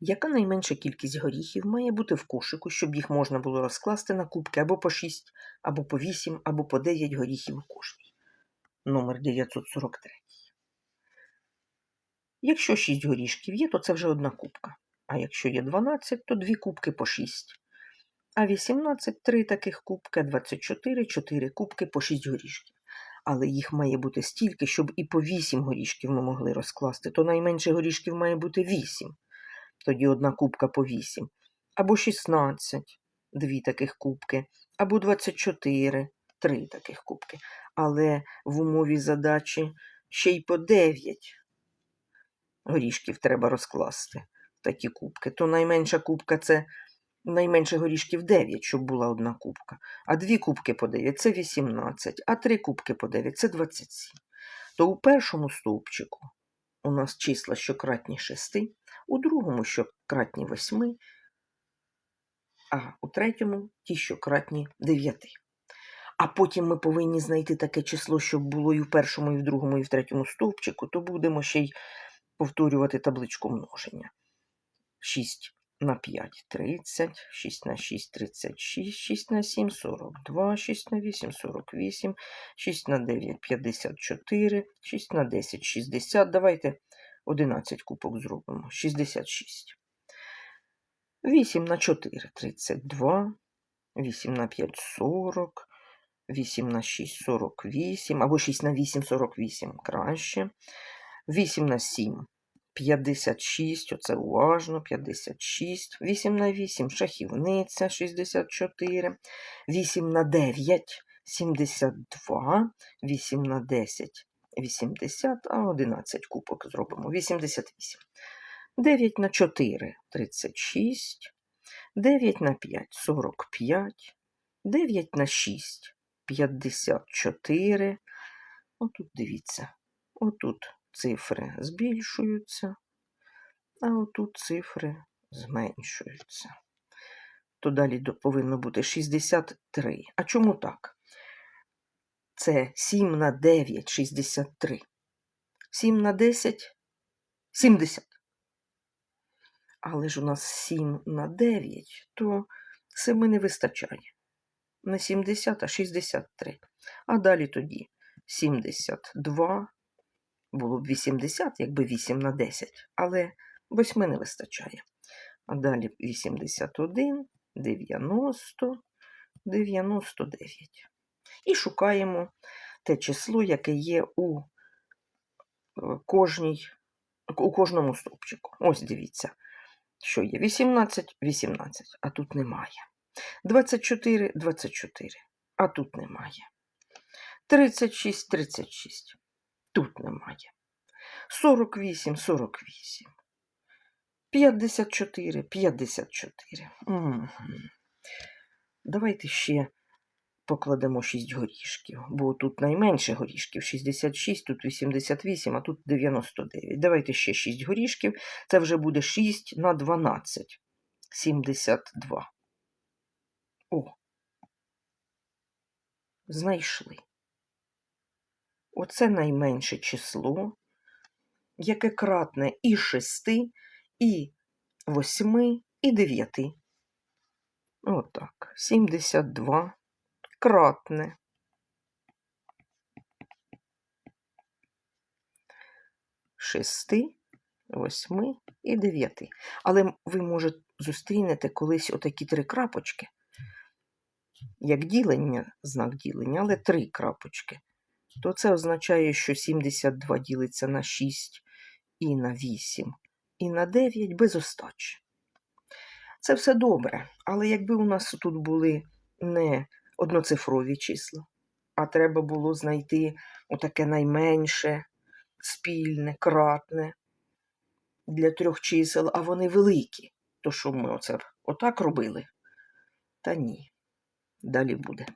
Яка найменша кількість горіхів має бути в кошику, щоб їх можна було розкласти на кубки або по 6, або по 8, або по 9 горіхів у кожній? Номер 943. Якщо 6 горішків є, то це вже одна кубка. А якщо є 12, то дві кубки по 6. А 18 три таких кубки, 24 4 кубки по 6 горішків. Але їх має бути стільки, щоб і по 8 горішків ми могли розкласти, то найменше горішків має бути 8. Тоді одна кубка по 8. Або 16, дві таких кубки, або 24, три таких кубки. Але в умові задачі ще й по 9 горішків треба розкласти такі кубки. То найменша кубка це найменше горішків 9, щоб була одна кубка. А дві кубки по 9 це 18, а три кубки по 9 це 27. То у першому стовпчику у нас числа, що кратні 6, у другому, що кратні 8, а у третьому ті, що кратні 9. А потім ми повинні знайти таке число, щоб було і в першому, і в другому, і в третьому стовпчику, то будемо ще й повторювати табличку множення. 6 на 5 30, 6 на 6 36, 6 на 7 42, 6 на 8 48, 6 на 9 54, 6 на 10 60. Давайте 11 кубок зробимо. 66. 8 на 4 32, 8 на 5 40, 8 на 6 48, або 6 на 8 48 краще. 8 на 7 56, оце уважно, 56, 8 на 8 шахівниця 64, 8 на 9 72, 8 на 10 80, а 11 кубок зробимо 88. 9 на 4 36, 9 на 5 45, 9 на 6 54. Отут дивіться, отут цифри збільшуються, а отут цифри зменшуються. То далі повинно бути 63. А чому так? Це 7 на 9 63. 7 на 10 70. Але ж у нас 7 на 9, то 7 не вистачає. Не 70, а 63. А далі тоді 72 було б 80, якби 8 на 10, але 8 не вистачає. А далі 81, 90, 99. І шукаємо те число, яке є у, е, кожній, у кожному стовпчику. Ось дивіться, що є 18, 18, а тут немає. 24, 24, а тут немає. 36, 36. Тут немає. 48, 48. 54, 54. Мгм. Давайте ще покладемо 6 горішків, бо тут найменше горішків 66, тут 88, а тут 99. Давайте ще 6 горішків. Це вже буде 6 на 12. 72. О. Знайшли. Оце найменше число, яке кратне і 6, і 8, і 9. Отак. 72 кратне. Шести, восьми і дев'яти. Але ви, може, зустрінете колись отакі три крапочки, як ділення, знак ділення, але три крапочки то це означає, що 72 ділиться на 6 і на 8, і на 9 без остачі. Це все добре, але якби у нас тут були не одноцифрові числа, а треба було знайти отаке найменше, спільне, кратне для трьох чисел, а вони великі, то що ми оце отак робили? Та ні. Далі буде.